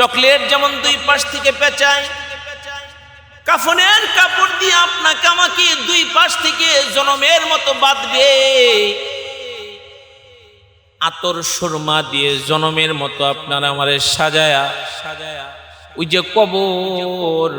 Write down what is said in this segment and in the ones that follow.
Chocolate যেমন দুই পাশ থেকে পেঁচায়, কাফনের কাপড় দিয়ে আপনাকে আমাকে দুই পাশ থেকে জনমের মতো বাঁধবে। আতর সুরমা দিয়ে জনমের মতো আপনার আমারে সাজায়া সাজায়া ওই যে কবর,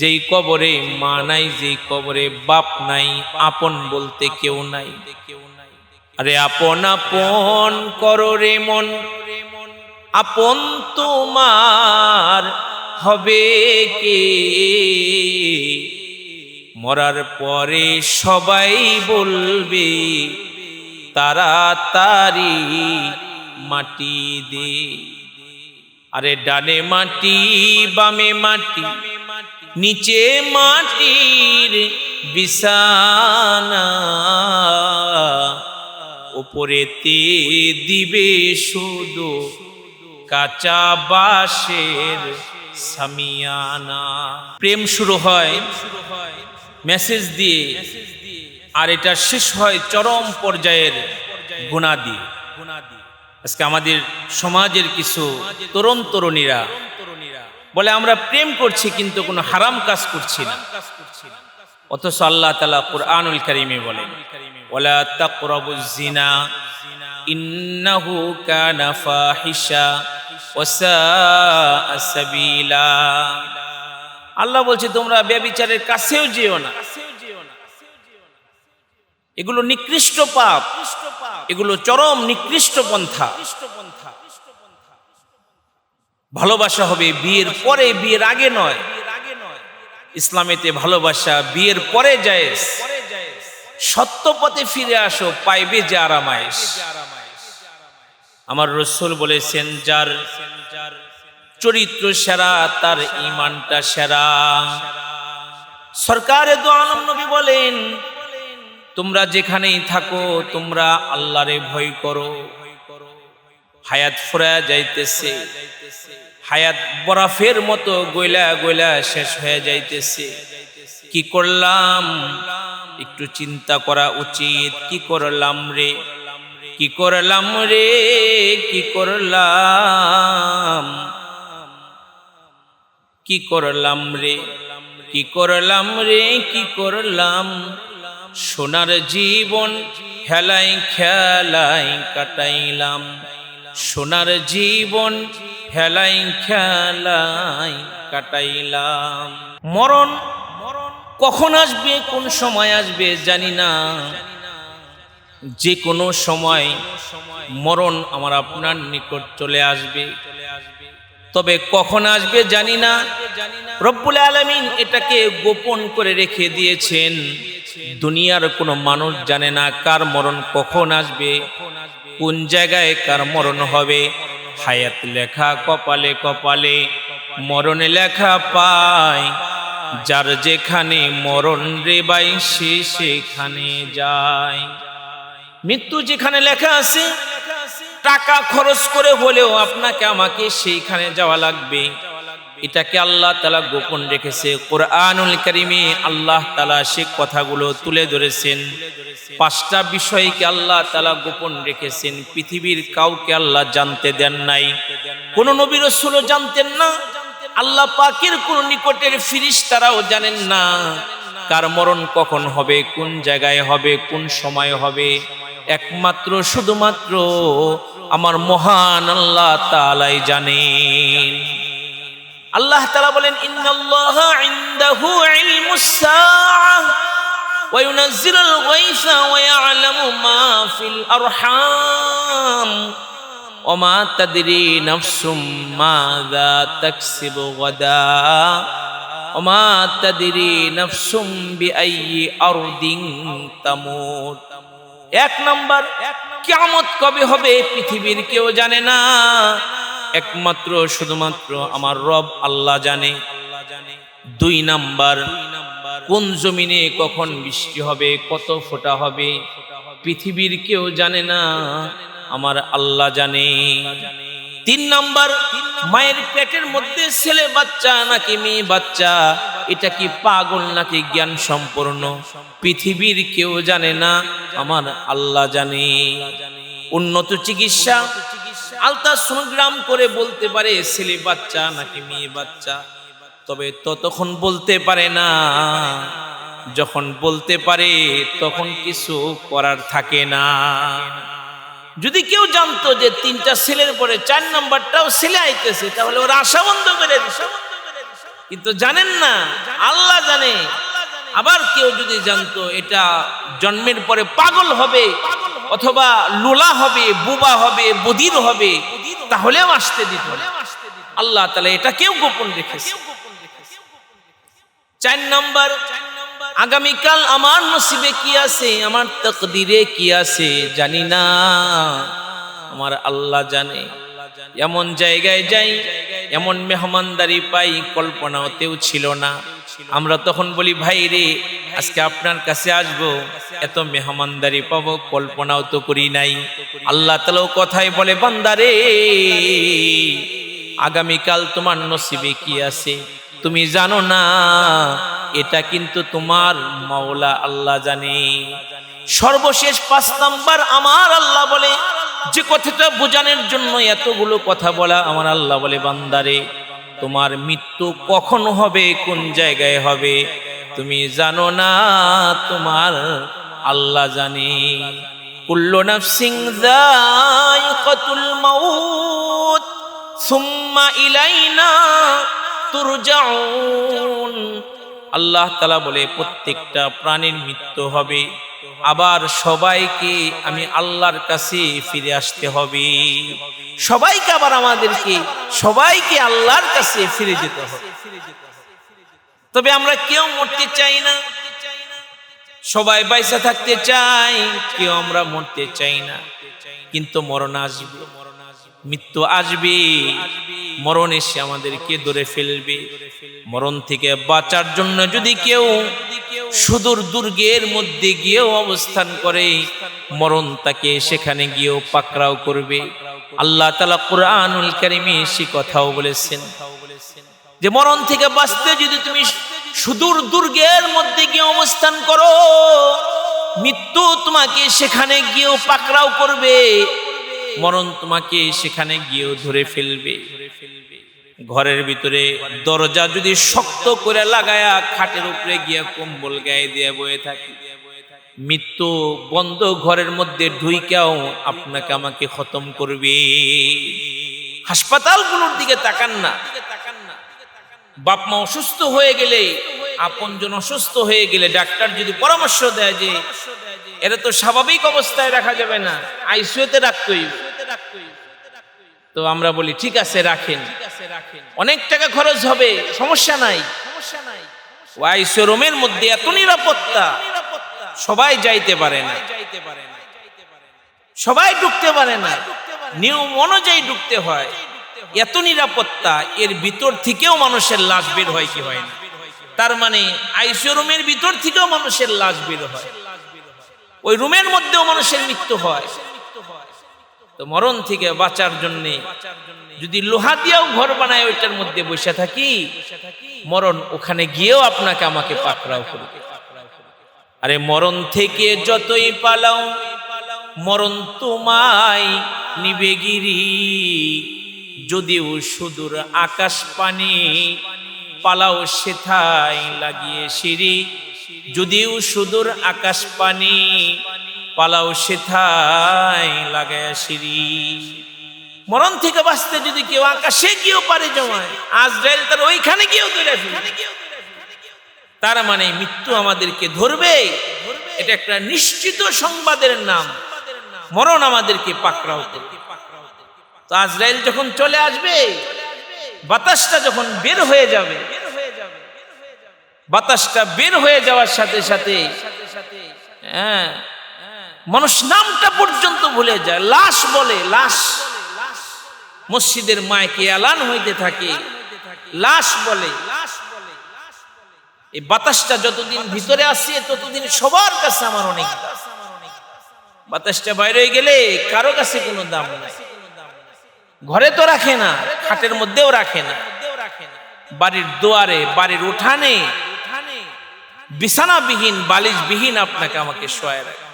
যেই কবরে মা নাই, যেই কবরে বাপ নাই, আপন বলতে কেউ নাই। আরে আপন আপন করো রে মন। আপন তোমার হবে কে? মরার পরে সবাই বলবে তাড়াতাড়ি মাটি দে। আরে ডানে মাটি, বামে মাটি, নিচে মাটির বিছানা। উপরেতে দিবে শুধু কাঁচা বাঁশের সামিয়ানা। প্রেম শুরু হয় মেসেজ দিয়ে, আর এটা শেষ হয় চরম পর্যায়ের গুণা দিয়ে। আজকে আমাদের সমাজের কিছু তরুণ তরুণীরা বলে, আমরা প্রেম করছি কিন্তু কোনো হারাম কাজ করছি না। অথচ আল্লাহ তালা কুরআনুল কারিমে বলেন ওলা তাকরাবুজ জিনা ইন্নাহু কানা ফাহিশা। আল্লাহ বলছে, তোমরা ব্যভিচারের কাছেও যেও না। এগুলো নিকৃষ্ট পাপ। এগুলো চরম নিকৃষ্ট পন্থা। ভালোবাসা হবে বিয়ের পরে, বিয়ের আগে নয়। ইসলামেতে ভালোবাসা বিয়ের পরে যায় সত্য পথে ফিরে আসো, পাইবে যে আরামায়েশ। আমার রসুল বলেছেন, যার চরিত্র সেরা, তার ইমানটা সেরা। সরকারে দো আলম নবী বলেন, তোমরা যেখানেই থাকো, তোমরা আল্লাহরে ভয় করো। হায়াত ফুরা যাইতেছে, হায়াত বরফের মতো গইলা গইলা শেষ হয়ে যাইতেছে। কি করলাম? একটু চিন্তা করা উচিত, কি করলাম রে? কি করলাম রে? কি করলাম? কি করলাম রে? কি করলাম রে? কি করলাম? সোনার জীবন খেলাই খেলাই কাটাইলাম। সোনার জীবন খেলাই খেলাই কাটাইলাম। মরণ মরণ কখন আসবে? কোন সময় আসবে? জানি না। যে কোনো সময় মরণ আমার আপনার নিকট চলে আসবে। তবে কখন আসবে জানি না। রব্বুল আলমিন এটাকে গোপন করে রেখে দিয়েছেন। দুনিয়ার কোনো মানুষ জানে না কার মরণ কখন আসবে, কোন জায়গায় কার মরণ হবে। হায়াত লেখা কপালে কপালে মরণে লেখা পায়। যার যেখানে মরণ রে বাই সে সেখানে যায়। মৃত্যু যেখানে লেখা আছে, টাকা খরচ করে হলেও আপনাকে আমাকে সেইখানে যাওয়া লাগবে। এটাকে আল্লাহ তালা গোপন রেখেছে। কোরআনুল করিমে আল্লাহ তালা সে কথাগুলো তুলে ধরেছেন। পাঁচটা বিষয়কে আল্লাহ তালা গোপন রেখেছেন। পৃথিবীর কাউকে আল্লাহ জানতে দেন নাই। কোন নবীর রসুলও জানতেন না। আল্লাহ পাকের কোন নিকটের ফিরিস তারাও জানেন না। কার মরণ কখন হবে, কোন জায়গায় হবে, কোন সময় হবে। একমাত্র শুধুমাত্র আমার মহান আল্লাহ তালাই জানেন আল্লাহ তালা বলেন ইন্নাল্লাহ ইনদাহু ইলমুস সাআহ وينزل الغيث ويعلم ما في الأرحام وما تدري نفس ماذا تكسب غدا وما تدري نفس بأي أرض تموت এক নম্বর কেমত কবে হবে পৃথিবীর কেউ জানে না। একমাত্র, শুধুমাত্র আমার রব আল্লাহ জানে। দুই নাম্বার, কোন জমিনে কখন বৃষ্টি হবে, কত ফোটা হবে, পৃথিবীর কেউ জানে না। আমার আল্লাহ জানে। তিন নাম্বার, মায়ের পেটের মধ্যে ছেলে বাচ্চা নাকি মেয়ে বাচ্চা, এটা কি পাগল নাকি জ্ঞান সম্পূর্ণ? পৃথিবীর কেউ জানে না, আমার আল্লাহ জানে। উন্নত চিকিৎসা, আলট্রাসোনোগ্রাম করে বলতে পারে ছেলে বাচ্চা নাকি মেয়ে বাচ্চা, তবে ততক্ষণ বলতে পারে না। যখন বলতে পারে, তখন কিছু করার থাকে না। যদি কেউ জানতো যে তিনটা ছেলের পরে চার নাম্বারটাও ছেলে আইতেছে, তাহলে ওরা আশা বন্ধ করে কিন্তু জানেন না, আল্লাহ জানে। আবার কেউ যদি জানতো এটা জন্মের পরে পাগল হবে, অথবা লোলা হবে, বুবা হবে, বদির হবে, তাহলেও আসতে দিত আল্লাহ তালা এটা কেউ গোপন রেখেছে। চার নাম্বার আগামীকাল আমার নসিবে কি আছে? আমার তকদিরে কি আছে? জানি না। আমার আল্লাহ জানে। এমন জায়গায় যাই, এমন মেহমানদারি পাই, কল্পনাতেও ছিল না। আমরা তখন বলি, ভাই রে, আজকে আপনার কাছে আসব। এত মেহমানদারি পাবো, কল্পনাও তো করি নাই। আল্লাহ তালাও কথাই বলে বান্দারে আগামীকাল তোমার নসিবে কি আছে? তুমি জানো না, এটা কিন্তু তোমার মাওলা আল্লাহ জানে। সর্বশেষ পাঁচ নাম্বার আমার আল্লাহ বলে, যে কথাটা বোঝানোর জন্য এতগুলো কথা বলা আমার আল্লাহ বলে, বান্দারে, তোমার মৃত্যু কখন হবে, কোন জায়গায় হবে, তুমি জানো না, তোমার আল্লাহ জানে। কুল্লু নাফসিং যায়িকাতুল মাউত, সুম্মা ইলাইনা তুরজাউন আল্লাহ তালা বলে, প্রত্যেকটা প্রাণীর মৃত্যু হবে, আবার সবাইকে আমি আল্লাহর কাছে ফিরে আসতে হবে। সবাইকে আবার আমাদেরকে, সবাইকে আল্লাহর কাছে ফিরে যেতে হবে। তবে আমরা কেউ মরতে চাই না। সবাই বাইসা থাকতে চাই কেউ আমরা মরতে চাই না। কিন্তু মরণ আসবে। মৃত্যু আসবে, মরণ এসে আমাদেরকে ধরে ফেলবে। মরণ থেকে বাঁচার জন্য যদি কেউ সুদূর দুর্গের মধ্যে গিয়েও অবস্থান করে, মরণ তাকে সেখানে গিয়েও পাকড়াও করবে। আল্লাহ তালা কোরআনুল কারিমে সে কথাও বলেছেন যে, মরণ থেকে বাঁচতে যদি তুমি সুদূর দুর্গের মধ্যে গিয়ে অবস্থান করো, মৃত্যু তোমাকে সেখানে গিয়েও পাকড়াও করবে। মরণ তোমাকে সেখানে গিয়েও ধরে ফেলবে। ঘরের ভিতরে দরজা যদি শক্ত করে লাগায়া খাটের উপরে গিয়া কম্বল গায়ে দিয়ে বয়ে থাকে। মৃত্যু বন্ধ ঘরের মধ্যে ঢুইকাও আপনাকে আমাকে খতম করবে। হাসপাতালগুলোর দিকে তাকান না। বাপ মা অসুস্থ হয়ে গেলে আপনজন অসুস্থ হয়ে গেলে ডাক্তার যদি পরামর্শ দেয় যে এটা তো স্বাভাবিক অবস্থায় রাখা যাবে না আইসিউতে রাখতেই তো আমরা বলি, ঠিক আছে, রাখেন। অনেক টাকা খরচ হবে, সমস্যা নাই। ও আইসিউ রুমের মধ্যে এত নিরাপত্তা, সবাই যাইতে পারে না। সবাই ঢুকতে পারে না। নিয়ম অনুযায়ী ঢুকতে হয়। এত নিরাপত্তা, এর ভিতর থেকেও মানুষের লাশ বের হয় কি হয় না? তার মানে আইসিউ রুমের ভিতর থেকেও মানুষের লাশ বের হয়। ওই রুমের মধ্যেও মানুষের মৃত্যু হয়। তো মরণ থেকে বাঁচার জন্য যদি লোহা দিয়েও ঘর বানায়, ওইটার মধ্যে বসে থাকি, মরণ ওখানে গিয়েও আপনাকে আমাকে পাকড়াও করবে। আরে মরণ থেকে যতই পালাও, মরণ তোমায় নিবে গিরি। যদিও সুদূর আকাশ পানি পালাও, সেথায় লাগিয়ে সিঁড়ি। যদিও সুদূর আকাশ পানি পালাও সেথায় লাগায় সিঁড়ি। মরণ থেকে বাঁচতে যদি কেউ আকাশে গিয়েও পারে জমায়, আজরাইল তার ওইখানে গিয়েও ধরে তার মানে মৃত্যু আমাদেরকে ধরবে। এটা একটা নিশ্চিত সংবাদের নাম। মরণ আমাদেরকে পাকড়াও তো আজরাইল যখন চলে আসবে, বাতাসটা যখন বের হয়ে যাবে, বাতাসটা বের হয়ে যাওয়ার সাথে সাথে হ্যাঁ মানুষ নামটা পর্যন্ত ভুলে যায়, লাশ বলে, লাশ। মসজিদের মায়কে এলান হইতে থাকে, লাশ বলে। এই বাতাসটা যতদিন ভিতরে আসে ততদিন সবার কাছে আমার অনেক। বাতাসটা বাইরে গেলে কারও কাছে কোনো দাম নাই। ঘরে তো রাখে না, খাটের মধ্যেও রাখে না। বাড়ির দুয়ারে, বাড়ির উঠানে, বিছানাবিহীন, বালিশবিহীন আপনাকে আমাকে শোয়ায় রাখে।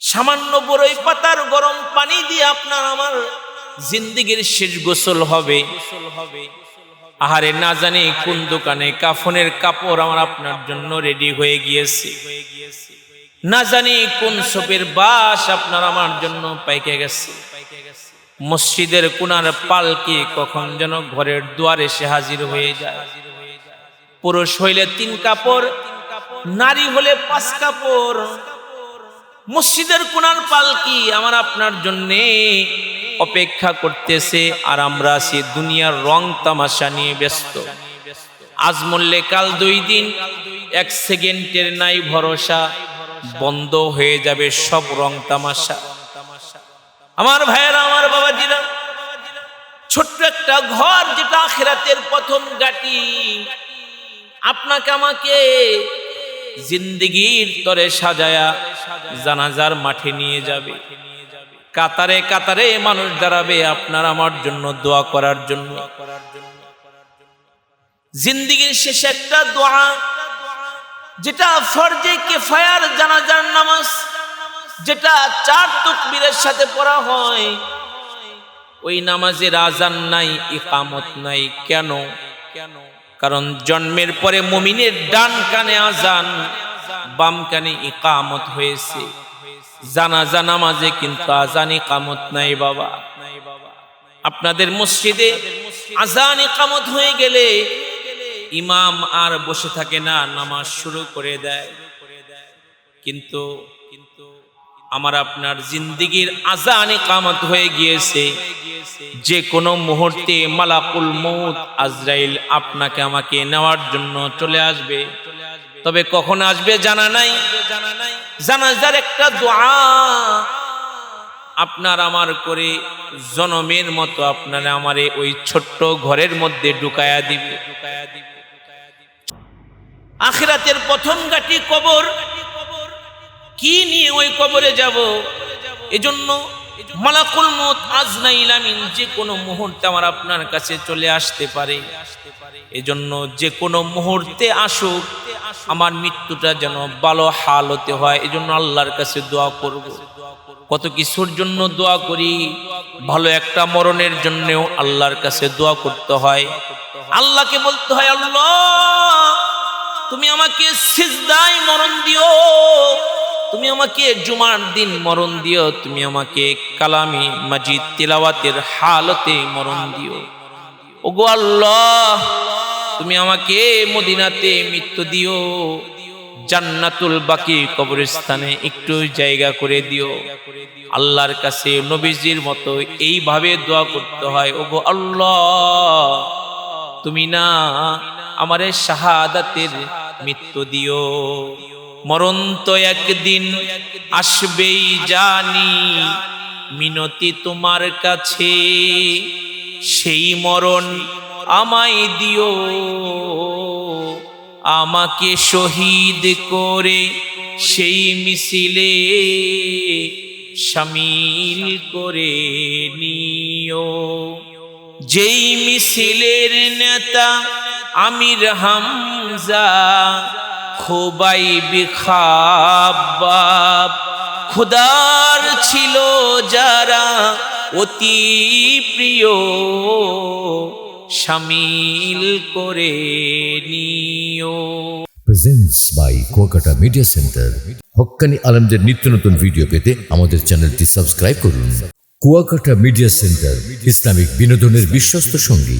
সামান্য বড়ই পাতার গরম পানি দিয়ে আপনার আমার জিন্দিগির শেষ গোসল হবে। আহারে না জানি কোন দোকানে কাফনের কাপড় আমার আপনার জন্য রেডি হয়ে গিয়েছে। না জানি কোন সোপের বাস আপনার আমার জন্য পাইকে গেছে। মসজিদের কোনার পালকি কখন যেন ঘরের দুয়ারে সে হাজির হয়ে যায়। পুরুষ হইলে তিন কাপড়, নারী হলে পাঁচ কাপড়। মসজিদের কোনার পালকি আমার আপনার জন্যে অপেক্ষা করতেছে আর আমরা আছি দুনিয়ার রং তামাশা নিয়ে ব্যস্ত। আজ মূল্যে কাল দুই দিন, এক সেকেন্ডের নাই ভরসা, বন্ধ হয়ে যাবে সব রং তামাশা। আমার ভাইয়েরা, আমার বাবাজিরা, ছোট্ট একটা ঘর যেটা আখেরাতের প্রথম গাটি। আপনাকে আমাকে জিন্দগির তরে সাজায়া জানাজার মাঠে নিয়ে যাবে। কাতারে কাতারে মানুষ দাঁড়াবে আপনার আমার জন্য দোয়া করার জন্য। জিন্দগির শেষে একটা দোয়া, যেটা ফরজে কেফায়ার জানাজার নামাজ, যেটা চার তকবীরের সাথে পড়া হয়। ওই নামাজের আজান নাই, ইকামত নাই কেন কেন? কারণ জন্মের পরে মুমিনের ডান কানে আজান, বাম কানে ইকামত হয়েছে। জানাজা নামাজে কিন্তু আজান ইকামত নাই বাবা। আপনাদের মসজিদে আজান ইকামত হয়ে গেলে ইমাম আর বসে থাকে না, নামাজ শুরু করে দেয়। কিন্তু আমার আপনার জিন্দিগির আজান কামত হয়ে গিয়েছে। যে কোনো মুহূর্তে মালাকুল মৌত আজরাইল আপনাকে আমাকে নেওয়ার জন্য চলে আসবে। তবে কখন আসবে জানা নাই। জানা জানাজার একটা দোয়া। আপনার আমার করে জনমের মতো আপনার আমারে ওই ছোট্ট ঘরের মধ্যে ঢুকায়া দিবে ঢুকায়া দিবে। আখিরাতের প্রথম গাটি কবর কি নিয়ে ওই কবরে যাব? এজন্য মালাকুল মত আজনাইল আমিন যে কোনো মুহূর্তে আমার আপনার কাছে চলে আসতে পারে। এজন্য যে কোনো মুহূর্তে আসুক, আমার মৃত্যুটা যেন ভালো হাল হতে হয়। এজন্য আল্লাহর কাছে দোয়া করব। কত কিছুর জন্য দোয়া করি, ভালো একটা মরণের জন্যও আল্লাহর কাছে দোয়া করতে হয়। আল্লাহকে বলতে হয়, আল্লাহ, তুমি আমাকে সিজদায় মরণ দিও। তুমি আমাকে জুমার দিন মরণ দিও, তুমি আমাকে কালামি মাজিদ তিলাওয়াতের হালতে মরণ দিও। ওগো আল্লাহ, তুমি আমাকে মদিনাতে মৃত্যু দিও, জান্নাতুল বাকি কবরস্থানে একটু জায়গা করে দিও। আল্লাহর কাছে নবীজির মতো এইভাবে দোয়া করতে হয়, ওগো আল্লাহ, তুমি না আমারে শাহাদাতের মৃত্যু দিও। মরণ তো একদিন আসবেই জানি, মিনতি তোমার কাছে। সেই মরণ আমায় দিও, আমাকে শহীদ করে সেই মিছিলে সামিল করে নিও। যেই মিছিলের নেতা আমির হামজা খোবাই বিখাবাব খুদার ছিল যারা অতি প্রিয়, সামিল করে নিও presents by Kuakata media centre Haqqani আলমদের নিত্য নতুন ভিডিও পেতে আমাদের চ্যানেলটি সাবস্ক্রাইব করুন। কুয়াকাটা মিডিয়া সেন্টার ইসলামিক বিনোদনের বিশ্বস্ত সঙ্গী।